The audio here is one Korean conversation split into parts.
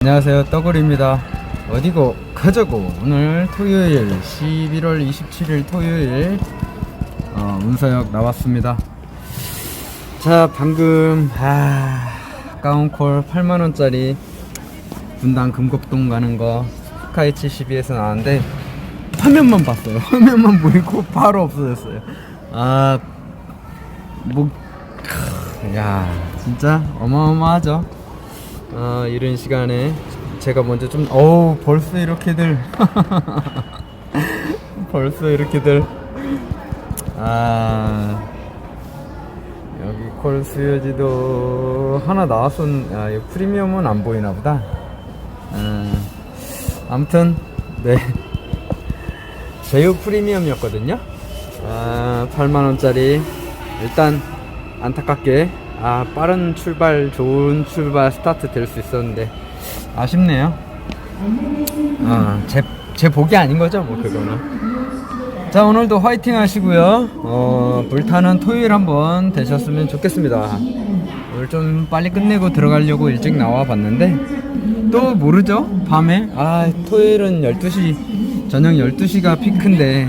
안녕하세요. 떠글입니다. 어디고 가자고. 오늘 토요일 11월 27일 토요일 어, 문서역 나왔습니다. 자 방금 아, 가운콜 8만원짜리 분당 금곡동 가는 거 스카이 72에서 나왔는데 화면만 봤어요. 화면만 보이고 바로 없어졌어요. 아 뭐, 크, 야 진짜 어마어마하죠 아 이런 시간에 제가 먼저 좀 어우 벌써 이렇게들. 벌써 이렇게들. 아 여기 콜 수요지도 하나 나왔었 아 이 프리미엄은 안 보이나 보다. 음, 아무튼 네. 제휴 프리미엄이었거든요. 아 8만원짜리. 일단 안타깝게 아 빠른 출발 좋은 출발 스타트 될 수 있었는데 아쉽네요. 아제 제 복이 아닌 거죠 뭐 그거는. 자 오늘도 화이팅 하시고요. 어 불타는 토요일 한번 되셨으면 좋겠습니다. 오늘 좀 빨리 끝내고 들어가려고 일찍 나와 봤는데 또 모르죠 밤에? 아 토요일은 12시 저녁 12시가 피크인데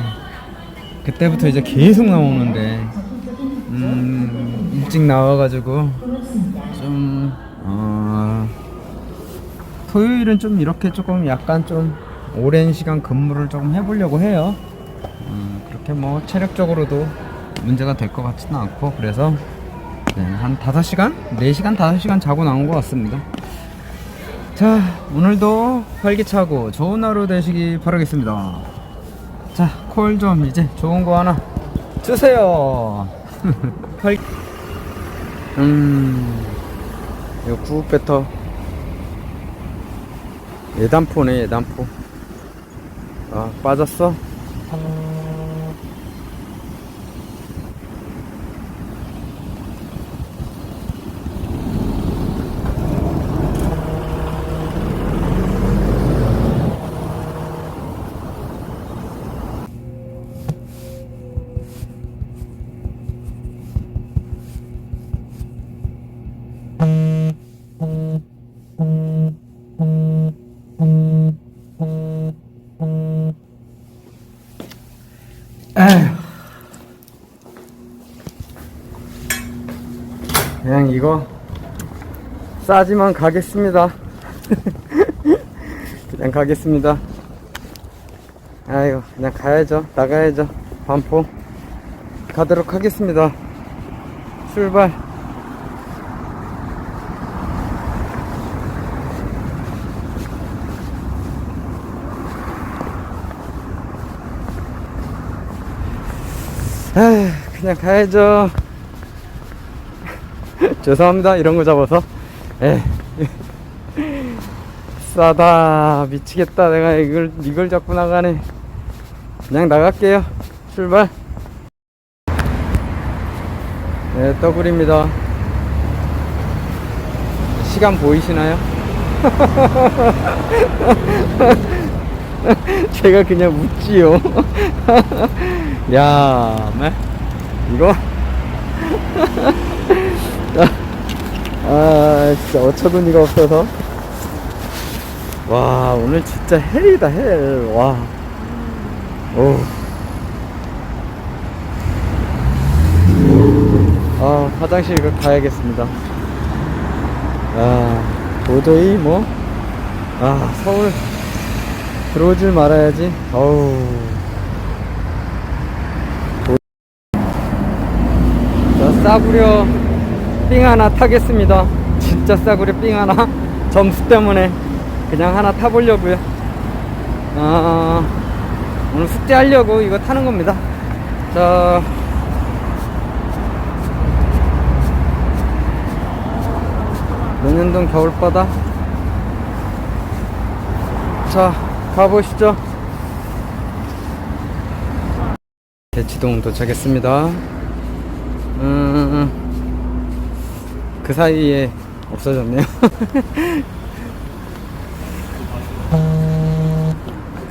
그때부터 이제 계속 나오는데 음 일찍 나와가지고 좀 어, 토요일은 좀 이렇게 조금 약간 좀 오랜 시간 근무를 조금 해보려고 해요. 음, 그렇게 뭐 체력적으로도 문제가 될 것 같지는 않고 그래서 네, 한 5시간? 4시간, 5시간 자고 나온 것 같습니다. 자, 오늘도 활기차고 좋은 하루 되시기 바라겠습니다. 자, 콜 좀 이제 좋은 거 하나 주세요. 활... 음, 이거 구급 배터 예단포네 예단포. 아 빠졌어? 그냥 이거 싸지만 가겠습니다. 그냥 가겠습니다. 아이고 그냥 가야죠. 나가야죠. 반포 가도록 하겠습니다. 출발. 에휴, 그냥 가야죠. 죄송합니다. 이런 거 잡아서. 에 싸다. 미치겠다. 내가 이걸, 이걸 잡고 나가네. 그냥 나갈게요. 출발. 네, 떠구리입니다. 시간 보이시나요? 제가 그냥 묻지요. 야, 네? 이거? 아, 진짜 어처구니가 없어서. 와, 오늘 진짜 헬이다, 헬. 와. 오. 아, 화장실 가야겠습니다. 아, 도저히 뭐, 아, 서울 들어오질 말아야지. 어우. 자, 싸구려 삥 하나 타겠습니다. 진짜 싸구려 삥 하나. 점수 때문에 그냥 하나 타보려고요. 아, 오늘 숙제하려고 이거 타는 겁니다. 자, 논현동 겨울바다. 자, 가보시죠. 대치동 도착했습니다. 음, 그 사이에 없어졌네요.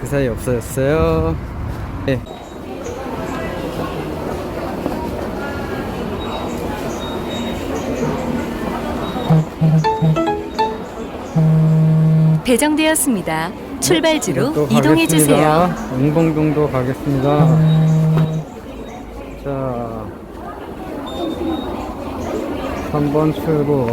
그 사이에 없어졌어요. 네. 배정되었습니다. 출발지로 또 이동해 주세요. 응봉동도 가겠습니다. 3번 출구.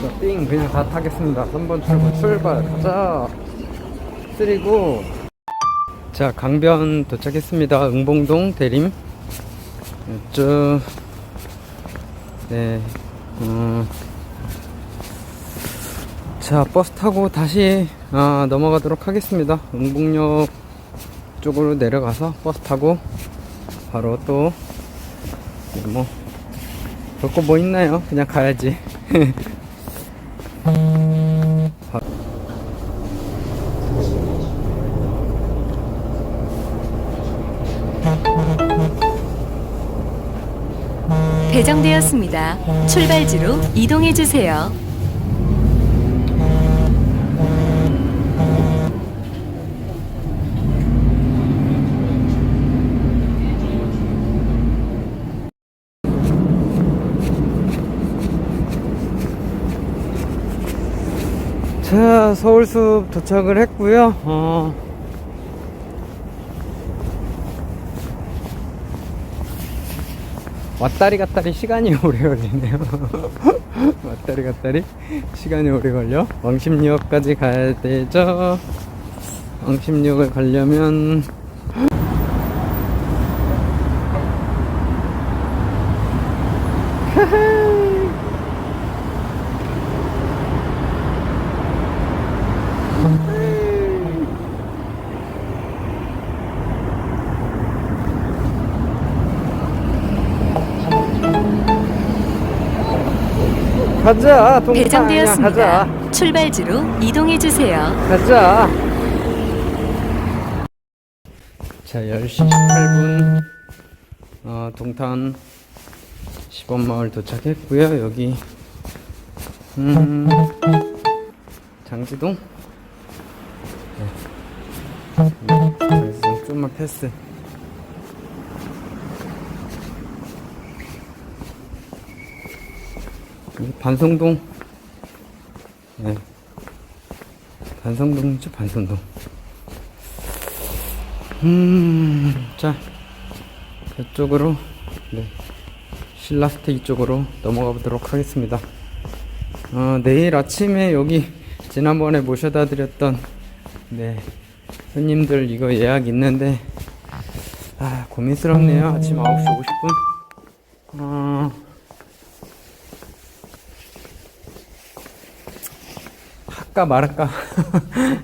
자, 삥 그냥 다 타겠습니다. 3번 출구 출발 가자. 쓰리고. 자, 강변 도착했습니다. 응봉동 대림. 쭉. 네. 어, 자, 버스 타고 다시 아, 넘어가도록 하겠습니다. 응봉역 쪽으로 내려가서 버스 타고 바로 또, 네, 뭐, 볼거 뭐 있나요? 그냥 가야지. 바- 배정되었습니다. 출발지로 이동해 주세요. 자, 서울숲 도착을 했고요. 어, 왔다리 갔다리 시간이 오래 걸리네요. 왔다리 갔다리 시간이 오래 걸려. 왕십리역까지 가야 되죠. 왕십리역을 가려면 가자. 동탄 배정되었습니다. 가자. 출발지로 이동해 주세요. 가자. 자, 10시 18분. 어, 동탄 시범마을 도착했고요. 여기 음, 장지동. 네. 장지동 좀만 패스. 여기 반성동. 네. 반성동이죠, 반성동. 음, 자, 저쪽으로, 네, 신라스테 이쪽으로 넘어가 보도록 하겠습니다. 어, 내일 아침에 여기 지난번에 모셔다 드렸던, 네, 손님들 이거 예약 있는데, 아, 고민스럽네요. 아침 9시 50분. 할까 말할까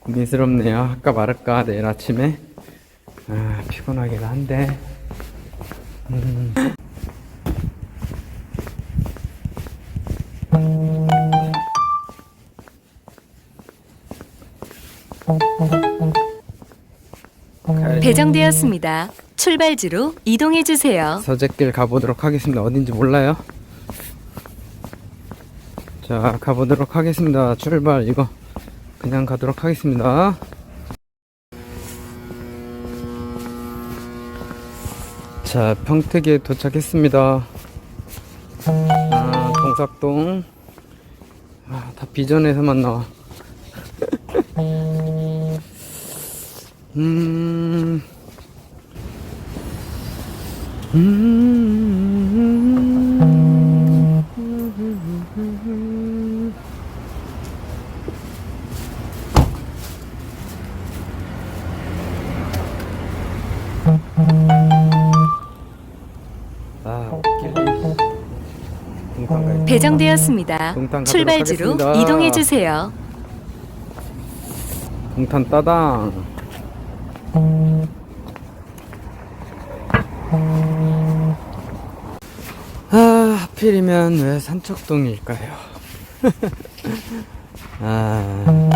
고민스럽네요 할까 말할까 내일 아침에 아 피곤하긴 한데 음. 배정되었습니다. 출발지로 이동해 주세요. 서재길 가보도록 하겠습니다 어딘지 몰라요 자 가보도록 하겠습니다. 출발 이거. 그냥 가도록 하겠습니다. 자 평택에 도착했습니다. 아 동삭동. 아, 다 비전에서만 나와. 음. 음. 동탄 가도록 출발지로 하겠습니다. 이동해 주세요. 동탄 따당. 아, 하필이면 왜 산척동일까요? 아,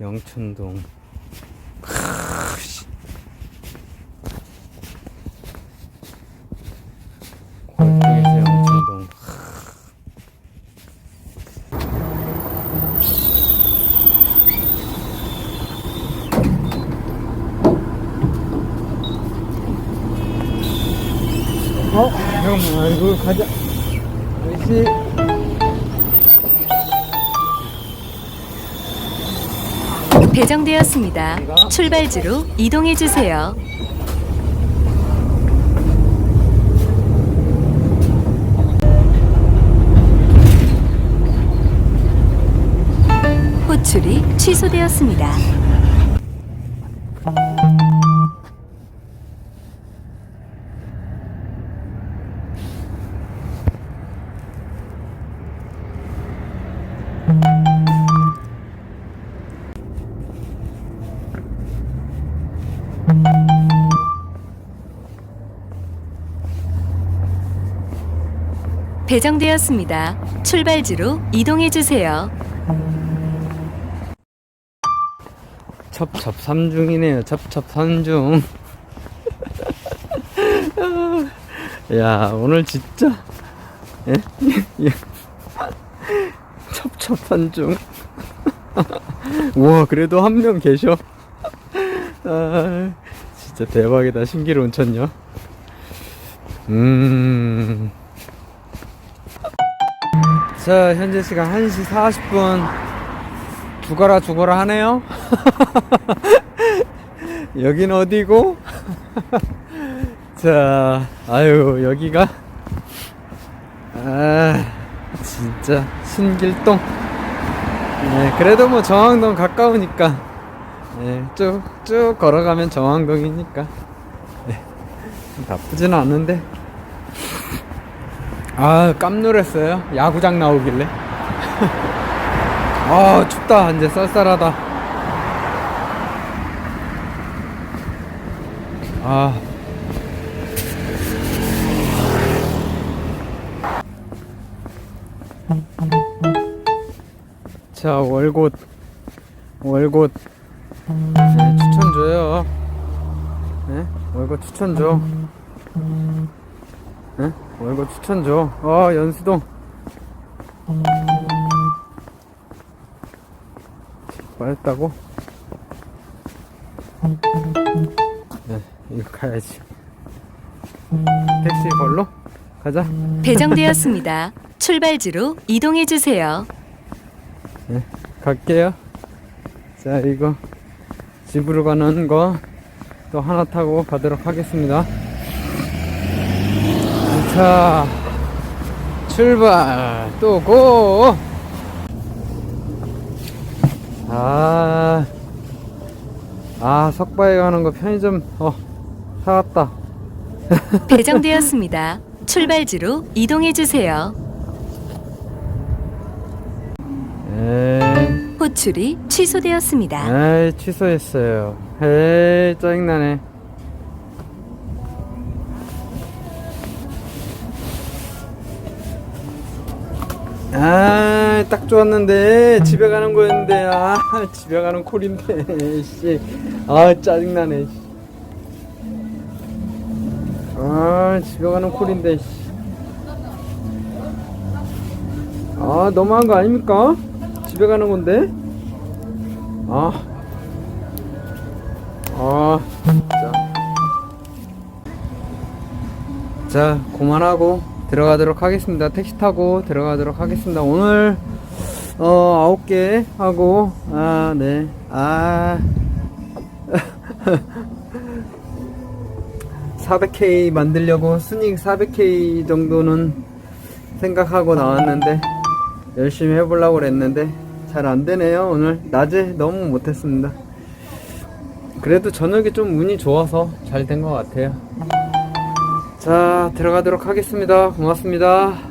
영천동. 어? 잠깐만, 아이고, 가자. 아저씨. 배정되었습니다. 출발지로 이동해 주세요. 호출이 취소되었습니다. 배정되었습니다. 출발지로 이동해 주세요. 첩첩 삼중이네요. 첩첩 삼중. 야 오늘 진짜 예? 예. 첩첩 삼중. 우와 그래도 한 명 계셔. 아, 진짜 대박이다 신기루 온천요. 음. 자 현재 시간 1시 40분. 죽어라 죽어라 하네요. 여긴 어디고? 자, 아유 여기가 아 진짜 신길동. 네, 그래도 뭐 정왕동 가까우니까 네, 쭉쭉 걸어가면 정왕동이니까 네, 나쁘진 않은데 아 깜놀했어요? 야구장 나오길래? 아 춥다. 이제 쌀쌀하다. 아. 자 월곶. 월곶. 네, 추천 줘요. 네? 월곶 추천 줘. 네? 월곶 추천 줘어 연수동 빠졌다고? 네, 이거 가야지. 택시 걸로? 가자. 배정되었습니다. 출발지로 이동해 주세요. 네, 갈게요. 자, 이거 집으로 가는 거 또 하나 타고 가도록 하겠습니다. 자, 출발! 또 고! 아, 아, 석바에 가는 거 편의점, 어, 사왔다. 배정되었습니다. 출발지로 이동해 주세요. 에이. 호출이 취소되었습니다. 에이 취소했어요 에이 짜증나네 아 딱 좋았는데 집에 가는 거였는데 아 집에 가는 콜인데 씨 아 짜증나네 씨. 아 집에 가는 콜인데 씨. 아 너무한 거 아닙니까? 집에 가는 건데 아, 아, 진짜. 자, 그만하고 들어가도록 하겠습니다. 택시 타고 들어가도록 하겠습니다. 오늘, 어, 아홉 개 하고, 아, 네, 아. 400K 만들려고 순익 400K 정도는 생각하고 나왔는데, 열심히 해보려고 그랬는데, 잘 안되네요. 오늘 낮에 너무 못했습니다. 그래도 저녁에 좀 운이 좋아서 잘 된 것 같아요. 자, 들어가도록 하겠습니다. 고맙습니다.